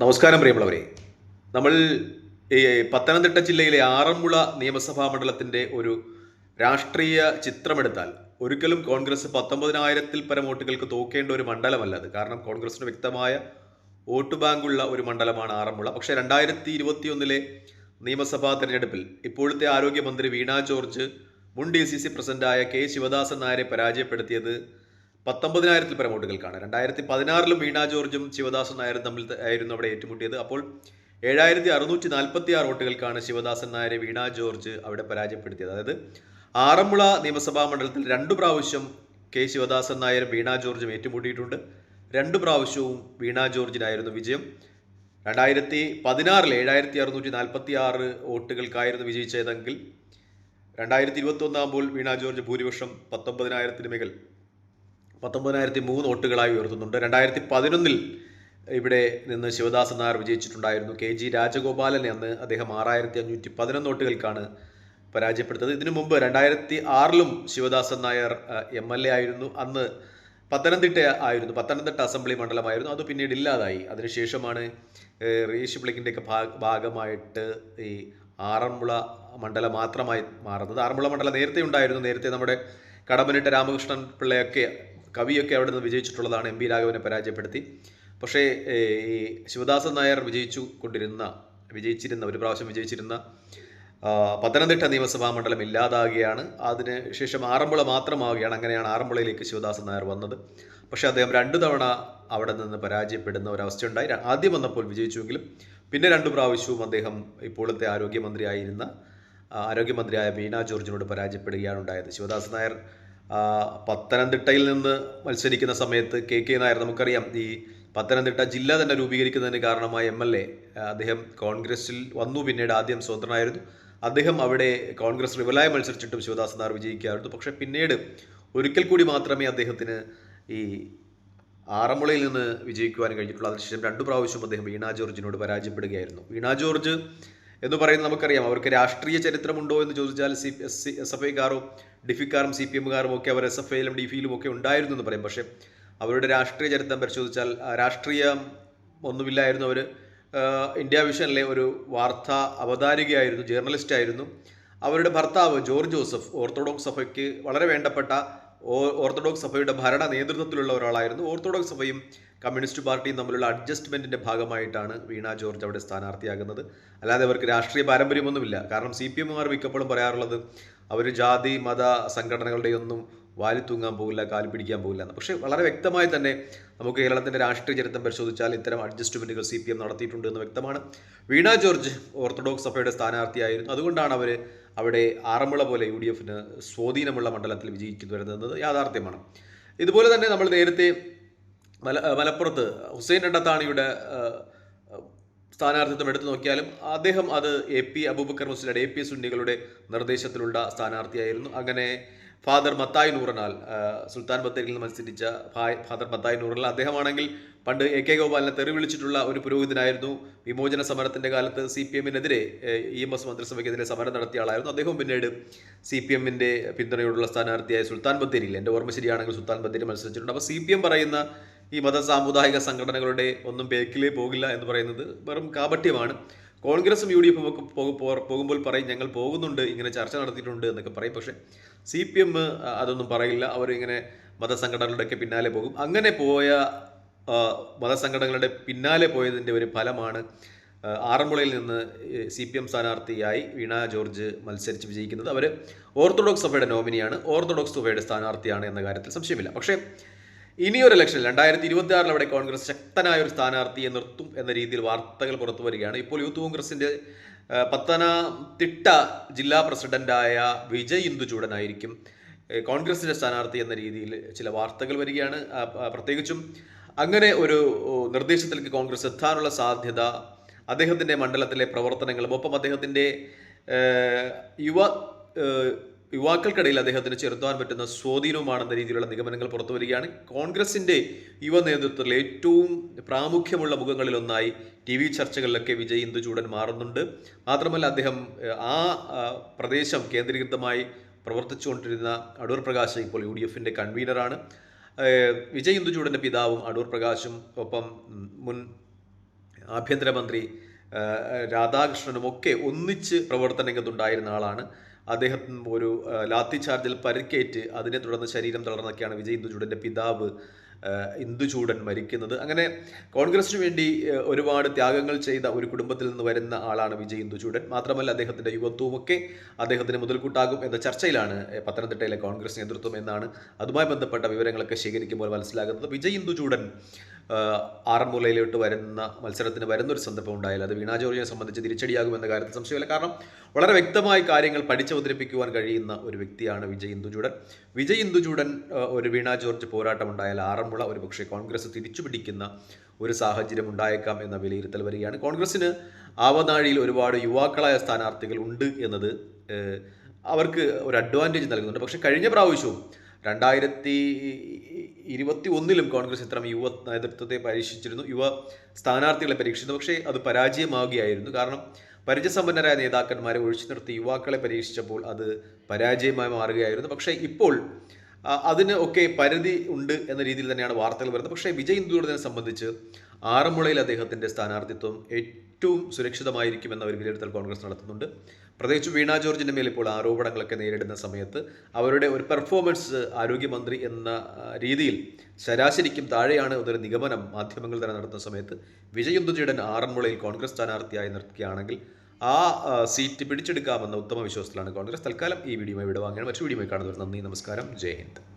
നമസ്കാരം പ്രിയമുള്ളവരെ. നമ്മൾ ഈ പത്തനംതിട്ട ജില്ലയിലെ ആറന്മുള നിയമസഭാ മണ്ഡലത്തിന്റെ ഒരു രാഷ്ട്രീയ ചിത്രമെടുത്താൽ ഒരിക്കലും കോൺഗ്രസ് പത്തൊമ്പതിനായിരത്തിൽ പരം വോട്ടുകൾക്ക് തോക്കേണ്ട ഒരു മണ്ഡലമല്ല അത്. കാരണം കോൺഗ്രസിന് വ്യക്തമായ വോട്ട് ബാങ്കുള്ള ഒരു മണ്ഡലമാണ് ആറന്മുള. പക്ഷേ രണ്ടായിരത്തി ഇരുപത്തി ഒന്നിലെ നിയമസഭാ തെരഞ്ഞെടുപ്പിൽ ഇപ്പോഴത്തെ ആരോഗ്യമന്ത്രി വീണ ജോർജ് മുൻ ഡി സി സി പ്രസിഡന്റായ കെ ശിവദാസൻ നായരെ പരാജയപ്പെടുത്തിയത് പത്തൊമ്പതിനായിരത്തിൽ പരം വോട്ടുകൾക്കാണ് രണ്ടായിരത്തി പതിനാറിലും വീണ ജോർജും ശിവദാസൻ നായരും തമ്മിൽ ആയിരുന്നു അവിടെ ഏറ്റുമുട്ടിയത്. അപ്പോൾ ഏഴായിരത്തി അറുന്നൂറ്റി നാൽപ്പത്തി ആറ് വോട്ടുകൾക്കാണ് ശിവദാസൻ നായരെ വീണ ജോർജ് അവിടെ പരാജയപ്പെടുത്തിയത്. അതായത് ആറന്മുള നിയമസഭാ മണ്ഡലത്തിൽ രണ്ടു പ്രാവശ്യം കെ ശിവദാസൻ നായരും വീണ ജോർജും ഏറ്റുമുട്ടിയിട്ടുണ്ട്. രണ്ടു പ്രാവശ്യവും വീണ ജോർജിനായിരുന്നു വിജയം. രണ്ടായിരത്തി പതിനാറിൽ ഏഴായിരത്തി അറുന്നൂറ്റി നാൽപ്പത്തി ആറ് വോട്ടുകൾക്കായിരുന്നു വിജയിച്ചതെങ്കിൽ രണ്ടായിരത്തി ഇരുപത്തി ഒന്നാകുമ്പോൾ വീണ ജോർജ് ഭൂരിപക്ഷം പത്തൊമ്പതിനായിരത്തിന് മുകൾ പത്തൊമ്പതിനായിരത്തി മൂന്ന് വോട്ടുകളായി ഉയർത്തുന്നുണ്ട്. രണ്ടായിരത്തി പതിനൊന്നിൽ ഇവിടെ നിന്ന് ശിവദാസൻ നായർ വിജയിച്ചിട്ടുണ്ടായിരുന്നു. കെ ജി രാജഗോപാലനെ അന്ന് അദ്ദേഹം ആറായിരത്തി അഞ്ഞൂറ്റി പതിനൊന്ന് വോട്ടുകൾക്കാണ് പരാജയപ്പെടുത്തത്. ഇതിനു മുമ്പ് രണ്ടായിരത്തി ആറിലും Sivadasan Nair M L A ആയിരുന്നു. അന്ന് പത്തനംതിട്ട ആയിരുന്നു. പത്തനംതിട്ട അസംബ്ലി മണ്ഡലമായിരുന്നു. അത് പിന്നീട് ഇല്ലാതായി. അതിനുശേഷമാണ് ഏഹ്, റീഷ് പ്ലിക്കിന്റെയൊക്കെ ഭാഗ ഭാഗമായിട്ട് ഈ ആറന്മുള മണ്ഡലം മാത്രമായി മാറുന്നത്. ആറന്മുള മണ്ഡലം നേരത്തെ ഉണ്ടായിരുന്നു നേരത്തെ നമ്മുടെ കടമ്പനിട്ട രാമകൃഷ്ണൻ പിള്ളയൊക്കെ കവിയൊക്കെ അവിടെ നിന്ന് വിജയിച്ചിട്ടുള്ളതാണ് എം പി രാഘവനെ പരാജയപ്പെടുത്തി. പക്ഷേ ഈ ശിവദാസൻ നായർ വിജയിച്ചു കൊണ്ടിരുന്ന വിജയിച്ചിരുന്ന ഒരു പ്രാവശ്യം വിജയിച്ചിരുന്ന പത്തനംതിട്ട നിയമസഭാ മണ്ഡലം ഇല്ലാതാകുകയാണ്. അതിന് ശേഷം ആറന്മുള മാത്രമാവുകയാണ്. അങ്ങനെയാണ് ആറന്മുളയിലേക്ക് ശിവദാസൻ നായർ വന്നത്. പക്ഷേ അദ്ദേഹം രണ്ടു തവണ അവിടെ നിന്ന് പരാജയപ്പെടുന്ന ഒരവസ്ഥയുണ്ടായി. ആദ്യം വന്നപ്പോൾ വിജയിച്ചുവെങ്കിലും പിന്നെ രണ്ടു പ്രാവശ്യവും അദ്ദേഹം ഇപ്പോഴത്തെ ആരോഗ്യമന്ത്രിയായിരുന്ന ആരോഗ്യമന്ത്രിയായ വീണ ജോർജിനോട് പരാജയപ്പെടുകയാണ് ഉണ്ടായത്. ശിവദാസൻ നായർ പത്തനംതിട്ടയിൽ നിന്ന് മത്സരിക്കുന്ന സമയത്ത് കെ കെ നായർ നമുക്കറിയാം ഈ പത്തനംതിട്ട ജില്ല തന്നെ രൂപീകരിക്കുന്നതിന് കാരണമായ എം എൽ എ അദ്ദേഹം കോൺഗ്രസിൽ വന്നു പിന്നീട് ആദ്യം സ്വതന്ത്രനായിരുന്നു. അദ്ദേഹം അവിടെ കോൺഗ്രസ് റിവലായി മത്സരിച്ചിട്ടും ശിവദാസൻ നായർ വിജയിക്കാറുണ്ട്. പക്ഷെ പിന്നീട് ഒരിക്കൽ കൂടി മാത്രമേ അദ്ദേഹത്തിന് ഈ ആറന്മുളയിൽ നിന്ന് വിജയിക്കുവാൻ കഴിഞ്ഞിട്ടുള്ളൂ. അതിനുശേഷം രണ്ടു പ്രാവശ്യം അദ്ദേഹം വീണ ജോർജിനോട് പരാജയപ്പെടുകയായിരുന്നു. വീണ ജോർജ് എന്ന് പറയുന്നത് നമുക്കറിയാം. അവർക്ക് രാഷ്ട്രീയ ചരിത്രമുണ്ടോ എന്ന് ചോദിച്ചാൽ സി എസ് എസ് എഫ് ഐക്കാരും ഡിഫിക്കാരും സി പി എമ്മുകാരും ഒക്കെ അവർ എസ് എഫ് ഐയിലും ഡി ഫിയിലും ഒക്കെ ഉണ്ടായിരുന്നു എന്ന് പറയും. പക്ഷേ അവരുടെ രാഷ്ട്രീയ ചരിത്രം പരിശോധിച്ചാൽ രാഷ്ട്രീയം ഒന്നുമില്ലായിരുന്നു അവർ. ഇന്ത്യ വിഷനിലെ ഒരു വാർത്താ അവതാരികയായിരുന്നു ജേർണലിസ്റ്റ് ആയിരുന്നു അവരുടെ ഭർത്താവ് ജോർജ് ജോസഫ് ഓർത്തഡോക്സ് സഭയ്ക്ക് വളരെ വേണ്ടപ്പെട്ട ഓർത്തഡോക്സ് സഭയുടെ ഭരണ നേതൃത്വത്തിലുള്ള ഒരാളായിരുന്നു. ഓർത്തഡോക്സ് സഭയും കമ്മ്യൂണിസ്റ്റ് പാർട്ടിയും തമ്മിലുള്ള അഡ്ജസ്റ്റ്മെന്റിന്റെ ഭാഗമായിട്ടാണ് വീണ ജോർജ് അവിടെ സ്ഥാനാർത്ഥിയാകുന്നത്. അല്ലാതെ അവർക്ക് രാഷ്ട്രീയ പാരമ്പര്യമൊന്നുമില്ല. കാരണം സി പി എമ്മുകാർ മിക്കപ്പോഴും പറയാറുള്ളത് അവർ ജാതി മത സംഘടനകളുടെയൊന്നും വാലി തൂങ്ങാൻ പോകില്ല കാലി പിടിക്കാൻ പോകില്ല പക്ഷേ വളരെ വ്യക്തമായി തന്നെ നമുക്ക് കേരളത്തിന്റെ രാഷ്ട്രീയ ചരിത്രം പരിശോധിച്ചാൽ ഇത്തരം അഡ്ജസ്റ്റ്മെന്റുകൾ സി പി എം നടത്തിയിട്ടുണ്ട് എന്ന് വ്യക്തമാണ്. വീണ ജോർജ് ഓർത്തഡോക്സ് സഭയുടെ സ്ഥാനാർത്ഥിയായിരുന്നു. അതുകൊണ്ടാണ് അവർ അവിടെ ആറന്മുള പോലെ യു ഡി എഫിന് സ്വാധീനമുള്ള മണ്ഡലത്തിൽ വിജയിച്ചു വരുന്നത് യാഥാർത്ഥ്യമാണ്. ഇതുപോലെ തന്നെ നമ്മൾ നേരത്തെ മല മലപ്പുറത്ത് ഹുസൈൻ രണ്ടത്താണിയുടെ സ്ഥാനാർത്ഥിത്വം എടുത്തു നോക്കിയാലും അദ്ദേഹം അത് എ പി അബൂബക്കർ മുസ്ലിയുടെ എ പി സുന്നികളുടെ നിർദ്ദേശത്തിലുള്ള സ്ഥാനാർത്ഥിയായിരുന്നു. അങ്ങനെ ഫാദർ മത്തായി നൂറനാൽ സുൽത്താൻ ബത്തേരിയിൽ നിന്ന് മത്സരിച്ച ഫാദർ മത്തായി നൂറനാൽ അദ്ദേഹമാണെങ്കിൽ പണ്ട് എ കെ ഗോപാലിനെ തെറി വിളിച്ചിട്ടുള്ള ഒരു പുരോഹിതനായിരുന്നു. വിമോചന സമരത്തിന്റെ കാലത്ത് സി പി എമ്മിനെതിരെ ഇ എം എസ് മന്ത്രിസഭയ്ക്കെതിരെ സമരം നടത്തിയ ആളായിരുന്നു. അദ്ദേഹം പിന്നീട് സി പി എമ്മിന്റെ പിന്തുണയോടുള്ള സ്ഥാനാർത്ഥിയായ സുൽത്താൻ ബത്തേരിയിൽ എന്റെ ഓർമ്മ ശരിയാണെങ്കിൽ സുൽത്താൻ ബത്തേരി മത്സരിച്ചിട്ടുണ്ട്. അപ്പോൾ സി പി എം പറയുന്ന ഈ മത സാമുദായിക സംഘടനകളുടെ ഒന്നും ബേക്കിലേ പോകില്ല എന്ന് പറയുന്നത് വെറും കാപട്യമാണ്. കോൺഗ്രസും യു ഡി എഫും ഒക്കെ പോകുമ്പോൾ പറയും ഞങ്ങൾ പോകുന്നുണ്ട് ഇങ്ങനെ ചർച്ച നടത്തിയിട്ടുണ്ട് എന്നൊക്കെ പറയും. പക്ഷേ സി പി എം അതൊന്നും പറയില്ല. അവരിങ്ങനെ മതസംഘടനകളുടെയൊക്കെ പിന്നാലെ പോകും. അങ്ങനെ പോയ മതസംഘടനകളുടെ പിന്നാലെ പോയതിന്റെ ഒരു ഫലമാണ് ആറന്മുളയിൽ നിന്ന് സി പി എം സ്ഥാനാർത്ഥിയായി വീണ ജോർജ് മത്സരിച്ച് വിജയിക്കുന്നത്. അവർ ഓർത്തഡോക്സ് സഭയുടെ നോമിനിയാണ്. ഓർത്തഡോക്സ് സഭയുടെ സ്ഥാനാർത്ഥിയാണ് എന്ന കാര്യത്തിൽ സംശയമില്ല. പക്ഷേ ഇനിയൊരു ഇലക്ഷൻ രണ്ടായിരത്തി ഇരുപത്തി ആറിൽ അവിടെ കോൺഗ്രസ് ശക്തനായ ഒരു സ്ഥാനാർത്ഥിയെ നിർത്തും എന്ന രീതിയിൽ വാർത്തകൾ പുറത്തു വരികയാണ്. ഇപ്പോൾ യൂത്ത് കോൺഗ്രസിന്റെ പത്തനംതിട്ട ജില്ലാ പ്രസിഡന്റായ വിജയ് ഇന്ദുചൂടനായിരിക്കും കോൺഗ്രസിന്റെ സ്ഥാനാർത്ഥി എന്ന രീതിയിൽ ചില വാർത്തകൾ വരികയാണ്. പ്രത്യേകിച്ചും അങ്ങനെ ഒരു നിർദ്ദേശത്തിലേക്ക് കോൺഗ്രസ് എത്താനുള്ള സാധ്യത അദ്ദേഹത്തിന്റെ മണ്ഡലത്തിലെ പ്രവർത്തനങ്ങളും ഒപ്പം അദ്ദേഹത്തിന്റെ യുവ യുവാക്കൾക്കിടയിൽ അദ്ദേഹത്തിന് ചെറുത്താൻ പറ്റുന്ന സ്വാധീനവുമാണെന്ന രീതിയിലുള്ള നിഗമനങ്ങൾ പുറത്തു വരികയാണ്. കോൺഗ്രസിന്റെ യുവ നേതൃത്വത്തിൽ ഏറ്റവും പ്രാമുഖ്യമുള്ള മുഖങ്ങളിലൊന്നായി ടി വി ചർച്ചകളിലൊക്കെ വിജയ് ഇന്ദുചൂടൻ മാറുന്നുണ്ട്. മാത്രമല്ല അദ്ദേഹം ആ പ്രദേശം കേന്ദ്രീകൃതമായി പ്രവർത്തിച്ചുകൊണ്ടിരുന്ന അടൂർ പ്രകാശ് ഇപ്പോൾ യു ഡി എഫിന്റെ കൺവീനറാണ്. വിജയ് ഇന്ദുചൂടന്റെ പിതാവും അടൂർ പ്രകാശും ഒപ്പം മുൻ ആഭ്യന്തരമന്ത്രി രാധാകൃഷ്ണനും ഒക്കെ ഒന്നിച്ച് പ്രവർത്തന രംഗത്തുണ്ടായിരുന്ന ആളാണ്. അദ്ദേഹത്തിന് ഒരു ലാത്തി ചാർജിൽ പരിക്കേറ്റ് അതിനെ തുടർന്ന് ശരീരം തളർന്നൊക്കെയാണ് വിജയ് ഇന്ദുചൂടന്റെ പിതാവ് ഇന്ദുചൂടൻ മരിക്കുന്നത്. അങ്ങനെ കോൺഗ്രസിന് വേണ്ടി ഒരുപാട് ത്യാഗങ്ങൾ ചെയ്ത ഒരു കുടുംബത്തിൽ നിന്ന് വരുന്ന ആളാണ് വിജയ് ഇന്ദുചൂടൻ മാത്രമല്ല അദ്ദേഹത്തിന്റെ യുവത്വമൊക്കെ അദ്ദേഹത്തിന് മുതൽക്കൂട്ടാകും എന്ന ചർച്ചയിലാണ് പത്തനംതിട്ടയിലെ കോൺഗ്രസ് നേതൃത്വം എന്നാണ് അതുമായി ബന്ധപ്പെട്ട വിവരങ്ങളൊക്കെ ശേഖരിക്കുമ്പോൾ മനസ്സിലാകുന്നത്. വിജയ് ഇന്ദുചൂടൻ ആറന്മുളയിലോട്ട് വരുന്ന മത്സരത്തിന് വരുന്നൊരു സന്ദർഭം ഉണ്ടായാൽ അത് വീണാ ജോർജിനെ സംബന്ധിച്ച് തിരിച്ചടിയാകുമെന്ന കാര്യത്തിൽ സംശയമില്ല. കാരണം വളരെ വ്യക്തമായി കാര്യങ്ങൾ പഠിച്ചവതരിപ്പിക്കുവാൻ കഴിയുന്ന ഒരു വ്യക്തിയാണ് വിജയ് ഇന്ദുചൂടൻ. വിജയ് ഇന്ദുചൂടൻ ഒരു വീണാ ജോർജ് പോരാട്ടം ഉണ്ടായാൽ ആറന്മുള ഒരു പക്ഷേ കോൺഗ്രസ് തിരിച്ചു പിടിക്കുന്ന ഒരു സാഹചര്യം ഉണ്ടായേക്കാം എന്ന വിലയിരുത്തൽ വരികയാണ്. കോൺഗ്രസിന് ആവനാഴിയിൽ ഒരുപാട് യുവാക്കളായ സ്ഥാനാർത്ഥികൾ ഉണ്ട് എന്നത് അവർക്ക് ഒരു അഡ്വാന്റേജ് നൽകുന്നുണ്ട്. പക്ഷേ കഴിഞ്ഞ പ്രാവശ്യവും രണ്ടായിരത്തി ഇരുപത്തി ഒന്നിലും കോൺഗ്രസ് ഇത്തരം യുവ നേതൃത്വത്തെ പരീക്ഷിച്ചിരുന്നു. യുവ സ്ഥാനാർത്ഥികളെ പരീക്ഷിച്ചു പക്ഷേ അത് പരാജയമാവുകയായിരുന്നു. കാരണം പരിചയസമ്പന്നരായ നേതാക്കന്മാരെ ഒഴിച്ചു നിർത്തി യുവാക്കളെ പരീക്ഷിച്ചപ്പോൾ അത് പരാജയമായി മാറുകയായിരുന്നു. പക്ഷേ ഇപ്പോൾ അതിന് ഒക്കെ പരിധി ഉണ്ട് എന്ന രീതിയിൽ തന്നെയാണ് വാർത്തകൾ വരുന്നത്. പക്ഷേ വിജയ് ഇന്ദുവിനെ സംബന്ധിച്ച് ആറന്മുളയിൽ അദ്ദേഹത്തിന്റെ സ്ഥാനാർത്ഥിത്വം ഏറ്റവും സുരക്ഷിതമായിരിക്കുമെന്ന ഒരു വിലയിരുത്തൽ കോൺഗ്രസ് നടത്തുന്നുണ്ട്. പ്രത്യേകിച്ച് വീണ ജോർജിന്റെ മേൽ ഇപ്പോൾ ആരോപണങ്ങളൊക്കെ നേരിടുന്ന സമയത്ത് അവരുടെ ഒരു പെർഫോമൻസ് ആരോഗ്യമന്ത്രി എന്ന രീതിയിൽ ശരാശരിക്കും താഴെയാണ് ഒരു നിഗമനം മാധ്യമങ്ങൾ തന്നെ നടത്തുന്ന സമയത്ത്. വിജയ് ഇന്ദുജീടൻ ആറന്മുളയിൽ കോൺഗ്രസ് സ്ഥാനാർത്ഥിയായി നിർത്തുകയാണെങ്കിൽ ആ സീറ്റ് പിടിച്ചെടുക്കാമെന്ന ഉത്തമ വിശ്വാസത്തിലാണ് കോൺഗ്രസ്. തൽക്കാലം ഈ വീഡിയോ ഇവിടെ വാങ്ങിയാണ് മറ്റു വീഡിയോ കാണുന്നവർ നന്ദി നമസ്കാരം ജയ് ഹിന്ദ്.